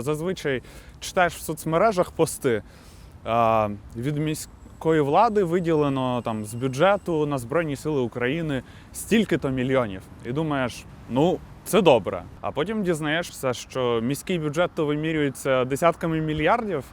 Зазвичай читаєш в соцмережах пости. Від міської влади виділено там з бюджету на Збройні Сили України стільки-то мільйонів. І думаєш, ну це добре. А потім дізнаєшся, що міський бюджет то вимірюється десятками мільярдів.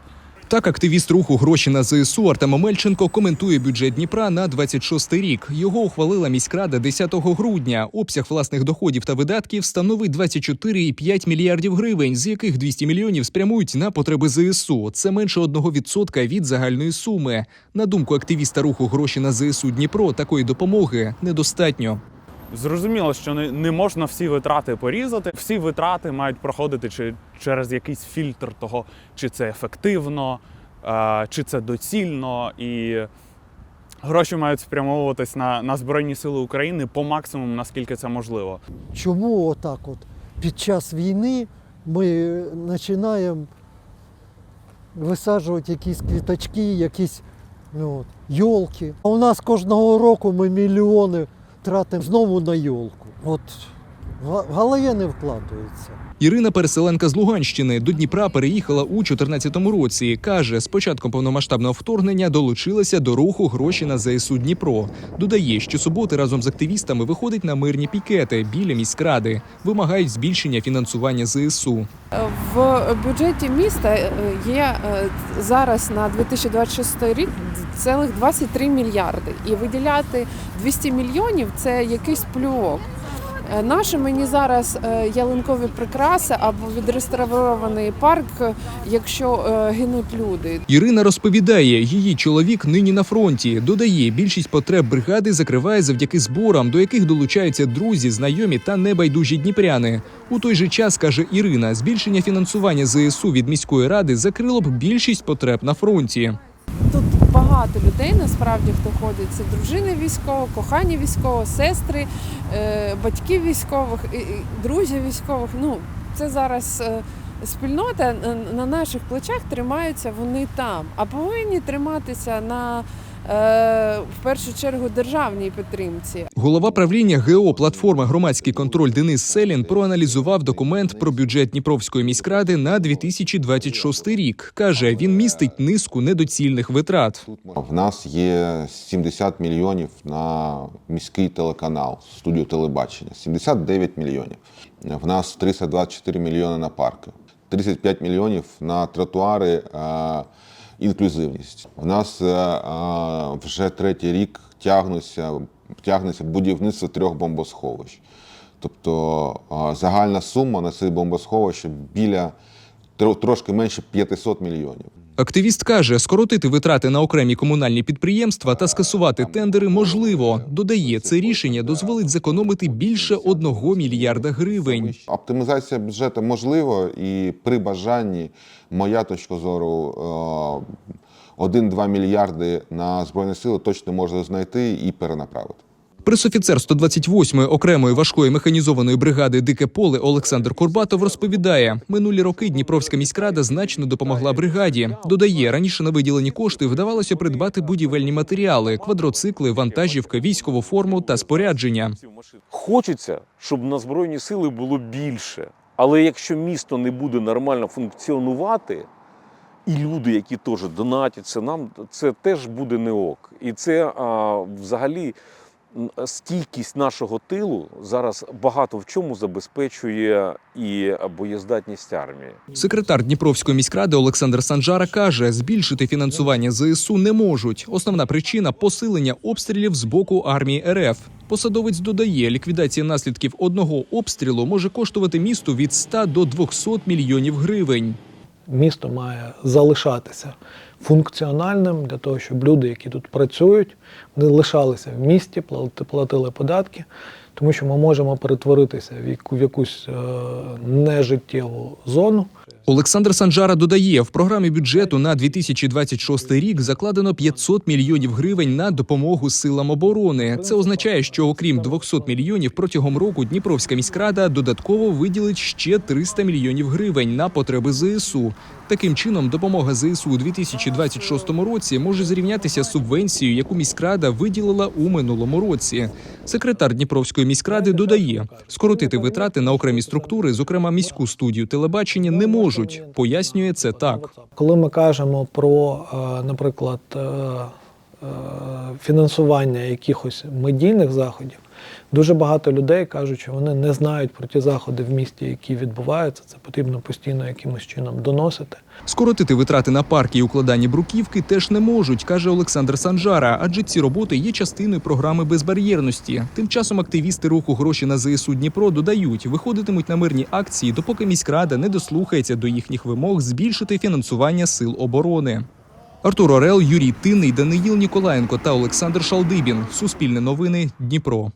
Так, активіст руху гроші на ЗСУ Артем Омельченко коментує бюджет Дніпра на 26 рік. Його ухвалила міськрада 10 грудня. Обсяг власних доходів та видатків становить 24,5 мільярдів гривень, з яких 200 мільйонів спрямують на потреби ЗСУ. Це менше 1% від загальної суми. На думку активіста руху гроші на ЗСУ Дніпро, такої допомоги недостатньо. Зрозуміло, що не, не можна всі витрати порізати. Всі витрати мають проходити чи, через якийсь фільтр того, чи це ефективно, е, чи це доцільно. І гроші мають спрямовуватись на, на Збройні Сили України по максимуму, наскільки це можливо. Чому отак от під час війни ми починаємо висаджувати якісь квіточки, якісь ну, йолки. А у нас кожного року ми мільйони тратимо знову на йолку. От в голові не вкладається. Ірина Переселенка з Луганщини до Дніпра переїхала у 2014 році. каже, з початком повномасштабного вторгнення долучилася до руху гроші на ЗСУ Дніпро. Додає, що суботи разом з активістами виходить на мирні пікети біля міськради, вимагають збільшення фінансування ЗСУ. В бюджеті міста е, є е, зараз на 2026 рік цілих 23 мільярди. І виділяти 200 мільйонів це якийсь плювок. Е, Наші мені зараз е, ялинкові прикраси або відреставрований парк, якщо е, гинуть люди. Ірина розповідає, її чоловік нині на фронті. Додає, більшість потреб бригади закриває завдяки зборам, до яких долучаються друзі, знайомі та небайдужі дніпряни. У той же час каже Ірина, збільшення фінансування ЗСУ від міської ради закрило б більшість потреб на фронті. Багато людей насправді хто ходить. Це дружини військових, кохані військових, сестри, е, батьки військових, друзі військових. Ну це зараз е, спільнота на- на наших плечах тримаються вони там, а повинні триматися на е, в першу чергу державній підтримці. Голова правління ГО платформа громадський контроль Денис Селін проаналізував документ про бюджет Дніпровської міськради на 2026 рік. каже, він містить низку недоцільних витрат. В нас є 70 мільйонів на міський телеканал, студію телебачення. 79 мільйонів. В нас 324 мільйони на парки, 35 мільйонів на тротуари, е, інклюзивність. В нас е, е, вже третій рік тягнуться, тягнеться будівництво трьох бомбосховищ. Тобто е, загальна сума на ці бомбосховища біля трошки менше 500 мільйонів. Активіст каже, скоротити витрати на окремі комунальні підприємства та скасувати тендери можливо. Додає, це рішення дозволить зекономити більше одного мільярда гривень. Оптимізація бюджету можлива, і при бажанні, моя точка зору, е, 1-2 мільярди на Збройні Сили точно можна знайти і перенаправити. Пресофіцер 128-ї окремої важкої механізованої бригади Дике поле Олександр Курбатов розповідає, минулі роки Дніпровська міськрада значно допомогла бригаді. Додає, раніше на виділені кошти вдавалося придбати будівельні матеріали, квадроцикли, вантажівка, військову форму та спорядження. Хочеться, щоб на Збройні сили було більше. Але якщо місто не буде нормально функціонувати, і люди, які теж донатяться нам, це теж буде не ок. І це а, взагалі стійкість нашого тилу зараз багато в чому забезпечує і боєздатність армії. Секретар Дніпровської міськради Олександр Санжара каже, збільшити фінансування ЗСУ не можуть. Основна причина посилення обстрілів з боку армії РФ. Посадовець додає, ліквідація наслідків одного обстрілу може коштувати місту від 100 до 200 мільйонів гривень. Місто має залишатися функціональним для того, щоб люди, які тут працюють, не лишалися в місті, платили податки, тому що ми можемо перетворитися в якусь е, нежиттєву зону. Олександр Санжара додає, в програмі бюджету на 2026 рік закладено 500 мільйонів гривень на допомогу силам оборони. Це означає, що окрім 200 мільйонів протягом року Дніпровська міськрада додатково виділить ще 300 мільйонів гривень на потреби ЗСУ. Таким чином, допомога ЗСУ у 2026 році може зрівнятися з субвенцією, яку міськрада виділила у минулому році. Секретар Дніпровської міськради додає, скоротити витрати на окремі структури, зокрема міську студію телебачення, не може. Можуть. Пояснює це так. Коли ми кажемо про, е, наприклад, е, е, фінансування якихось медійних заходів, дуже багато людей кажуть, що вони не знають про ті заходи в місті, які відбуваються. Це потрібно постійно якимось чином доносити. Скоротити витрати на парки і укладання бруківки теж не можуть, каже Олександр Санжара, адже ці роботи є частиною програми безбар'єрності. Тим часом активісти руху гроші на ЗСУ Дніпро додають, виходитимуть на мирні акції, допоки міськрада не дослухається до їхніх вимог збільшити фінансування сил оборони. Артур Орел, Юрій Тинний, Даниїл Ніколаєнко та Олександр Шалдибін. Суспільне новини Дніпро.